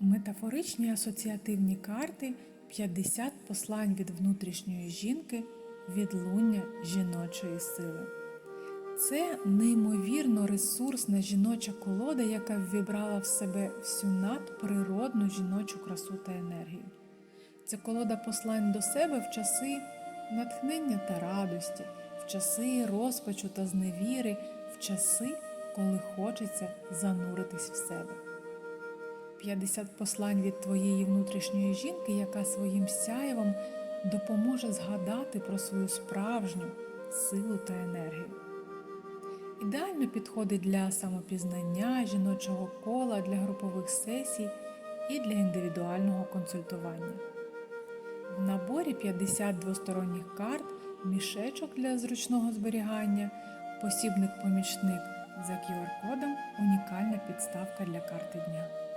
Метафоричні асоціативні карти 50 послань від внутрішньої жінки відлуння жіночої сили. Це неймовірно ресурсна жіноча колода, яка ввібрала в себе всю надприродну жіночу красу та енергію. Це колода послань до себе в часи натхнення та радості, в часи розпачу та зневіри, в часи, коли хочеться зануритись в себе. 50 послань від твоєї внутрішньої жінки, яка своїм сяєвом допоможе згадати про свою справжню силу та енергію. Ідеально підходить для самопізнання, жіночого кола, для групових сесій і для індивідуального консультування. В наборі 50 двосторонніх карт, мішечок для зручного зберігання, посібник-помічник за QR-кодом, унікальна підставка для карти дня.